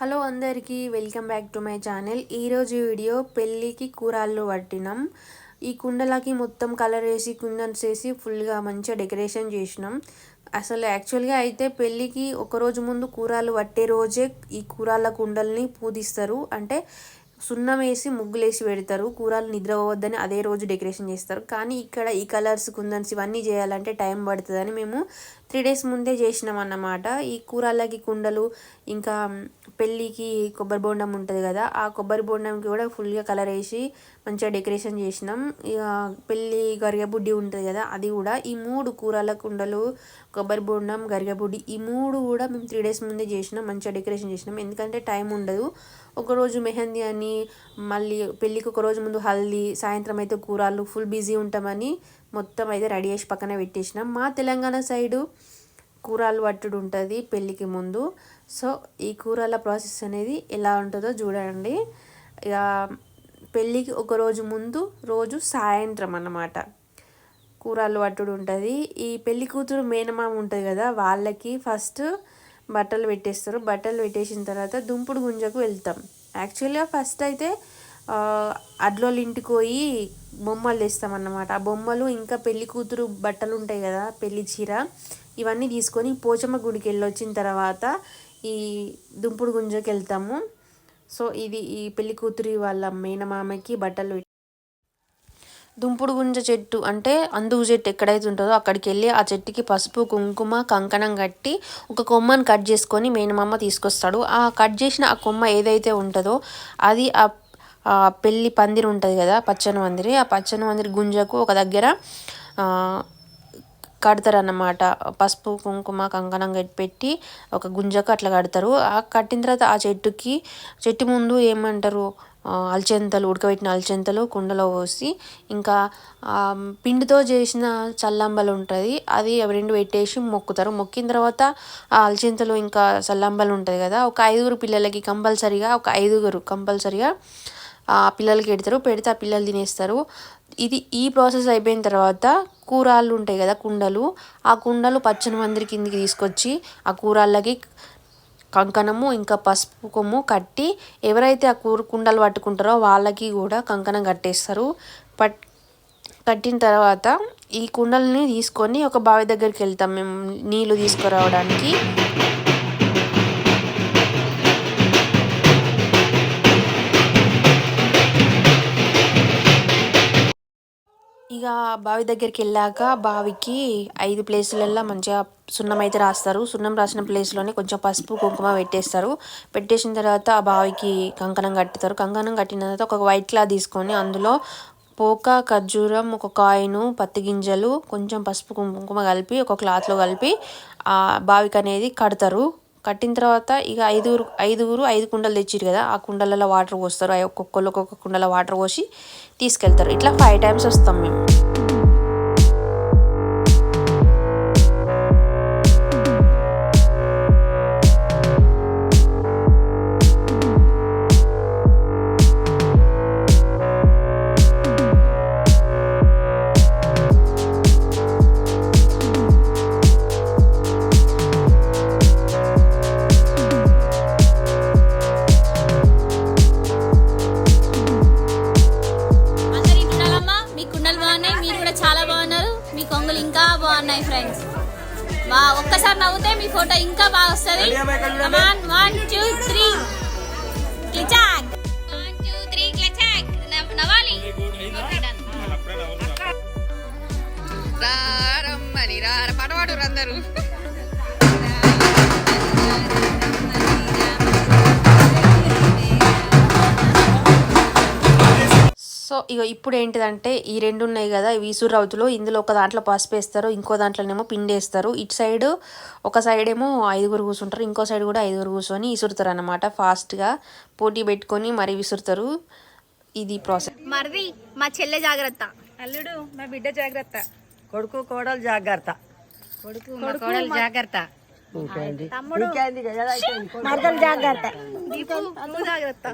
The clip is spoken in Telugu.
హలో అందరికీ welcome back to my channel. ఈరోజు వీడియో పెళ్ళికి కూరళ్ళు పట్టినాం ఈ కుండలకి మొత్తం కలర్ వేసి కుందన్స్ వేసి ఫుల్గా మంచిగా డెకరేషన్ చేసినాం. అసలు యాక్చువల్గా అయితే పెళ్ళికి ఒక రోజు ముందు కూరలు పట్టే రోజే ఈ కూరాల కుండల్ని పూజిస్తారు. అంటే సున్నం వేసి ముగ్గులేసి పెడతారు. కూరలు నిద్రపోవద్దని అదే రోజు డెకరేషన్ చేస్తారు. కానీ ఇక్కడ ఈ కలర్స్ కుందన్స్ ఇవన్నీ చేయాలంటే టైం పడుతుందని మేము త్రీ డేస్ ముందే చేసినాం అన్నమాట ఈ కూరలకి కుండలు ఇంకా పెళ్ళికి కొబ్బరి బోండం ఉంటుంది కదా ఆ కొబ్బరి బోండంకి కూడా ఫుల్గా కలర్ వేసి మంచిగా డెకరేషన్ చేసినాం. ఇక పెళ్ళి గరిగబుడ్డి ఉంటుంది కదా అది కూడా ఈ మూడు కూరల కుండలు కొబ్బరి బోండం గరిగబుడ్డి ఈ మూడు కూడా మేము త్రీ డేస్ ముందే చేసినాం మంచిగా డెకరేషన్ చేసినాం. ఎందుకంటే టైం ఉండదు. ఒకరోజు మెహందీ అని మళ్ళీ పెళ్ళికి ఒక రోజు ముందు హల్దీ సాయంత్రం అయితే కూరలు ఫుల్ బిజీ ఉంటామని మొత్తం అయితే రెడీ చేసి పక్కన పెట్టేసినాం. మా తెలంగాణ సైడు కూరలు పట్టుడు ఉంటుంది పెళ్ళికి ముందు. సో ఈ కూరల ప్రాసెస్ అనేది ఎలా ఉంటుందో చూడండి. ఇక పెళ్ళికి ఒక రోజు ముందు రోజు సాయంత్రం అన్నమాట. కూరలు పట్టుడు ఉంటుంది. ఈ పెళ్ళి కూతురు మేనమామ ఉంటుంది కదా వాళ్ళకి ఫస్ట్ బట్టలు పెట్టేస్తారు. బట్టలు పెట్టేసిన తర్వాత దుంపుడు గుంజకు వెళ్తాం. యాక్చువల్గా ఫస్ట్ అయితే అడ్లోళ్ళ ఇంటికి పోయి బొమ్మలు తెస్తామన్నమాట. ఆ బొమ్మలు ఇంకా పెళ్ళి కూతురు బట్టలు ఉంటాయి కదా పెళ్ళి చీర ఇవన్నీ తీసుకొని పోచమ్మ గుడికి వెళ్ళి వచ్చిన తర్వాత ఈ దుంపుడు గుంజకి వెళ్తాము. సో ఇది ఈ పెళ్ళి కూతురి వాళ్ళ మేనమామకి బట్టలు దుంపుడు గుంజ చెట్టు అంటే అందుకు చెట్టు ఎక్కడైతే ఉంటుందో అక్కడికి వెళ్ళి ఆ చెట్టుకి పసుపు కుంకుమ కంకణం కట్టి ఒక కొమ్మను కట్ చేసుకొని మేనమామ తీసుకొస్తాడు. ఆ కట్ చేసిన ఆ కొమ్మ ఏదైతే ఉంటుందో అది ఆ పెళ్ళి పందిరి ఉంటుంది కదా పచ్చని పందిరి ఆ పచ్చని పందిరి గుంజకు ఒక దగ్గర కడతారన్నమాట. పసుపు కుంకుమ కంకణం పెట్టి ఒక గుంజకు అట్లా కడతారు. ఆ కట్టిన తర్వాత ఆ చెట్టుకి చెట్టు ముందు ఏమంటారు అల్చెంతలు ఉడకబెట్టిన అల్చెంతలు కుండలో పోసి ఇంకా పిండితో చేసిన చల్లంబలు ఉంటుంది. అది రెండు పెట్టేసి మొక్కుతారు. మొక్కిన తర్వాత ఆ అల్చెంతలు ఇంకా చల్లంబలు ఉంటుంది కదా ఒక ఐదుగురు పిల్లలకి కంపల్సరిగా ఒక ఐదుగురు కంపల్సరిగా పిల్లలకి పెడతారు పెడితే ఆ పిల్లలు తినేస్తారు. ఇది ఈ ప్రాసెస్ అయిపోయిన తర్వాత కూరాళ్ళు ఉంటాయి కదా కుండలు. ఆ కుండలు పచ్చని మందిరి కిందికి తీసుకొచ్చి ఆ కూరాళ్ళకి కంకణము ఇంకా పసుపు కొమ్ము కట్టి ఎవరైతే ఆ కూర కుండలు పట్టుకుంటారో వాళ్ళకి కూడా కంకణం కట్టేస్తారు. పట్ కట్టిన తర్వాత ఈ కుండల్ని తీసుకొని ఒక బావి దగ్గరికి వెళ్తాం మేము నీళ్ళు తీసుకురావడానికి. ఇక బావి దగ్గరికి వెళ్ళాక బావికి ఐదు ప్లేసులల్లో మంచిగా సున్నం అయితే రాస్తారు. సున్నం రాసిన ప్లేస్లోనే కొంచెం పసుపు కుంకుమ పెట్టేస్తారు. పెట్టేసిన తర్వాత ఆ బావికి కంకణం కట్టుతారు. కంకణం కట్టిన తర్వాత ఒక వైట్ క్లాత్ తీసుకొని అందులో పోక ఖర్జూరం ఒక కాయిను పత్తి గింజలు కొంచెం పసుపు కుంకుమ కలిపి ఒక క్లాత్లో కలిపి ఆ బావికి అనేది కడతారు. కట్టిన తర్వాత ఇక ఐదుగురు ఐదుగురు ఐదు కుండలు తెచ్చిరు కదా ఆ కుండలలో వాటర్ పోస్తారు. ఒక్కొక్కరు ఒక్కొక్క కుండలో వాటర్ పోసి తీసుకెళ్తారు. ఇట్లా ఫైవ్ టైమ్స్ వస్తాం మేము. బాగున్నాయి ఫ్రెండ్స్ బా ఒక్కసారి నవ్వుతే మీ ఫోటో ఇంకా బాగా వస్తుంది. వన్ టూ త్రీ క్లిచాక్ వన్ టూ త్రీ క్లిచాక్ నవ్వాలి? రారమ్మని రార పడవాడు అందరూ సో ఇక ఇప్పుడు ఏంటిదంటే ఈ రెండు ఉన్నాయి కదా వీసూరు రౌతులు ఇందులో ఒక దాంట్లో పసుపు వేస్తారు ఇంకో దాంట్లోనేమో పిండి వేస్తారు. ఇటు సైడ్ ఒక సైడ్ ఏమో ఐదుగురు కూర్చుంటారు ఇంకో సైడ్ కూడా ఐదుగురు కూర్చొని విసురుతారు అనమాట ఫాస్ట్గా. పోటీ పెట్టుకొని మరీ విసురుతారు. ఇది ప్రాసెస్. మరిది మా చెల్లె జాగ్రత్త. అల్లుడు మా బిడ్డ జాగ్రత్త. కొడుకు కోడలు జాగ్రత్త. కొడుకు కోడలు జాగ్రత్త. తమ్ముడు. మరదలు జాగ్రత్త. జాగ్రత్త.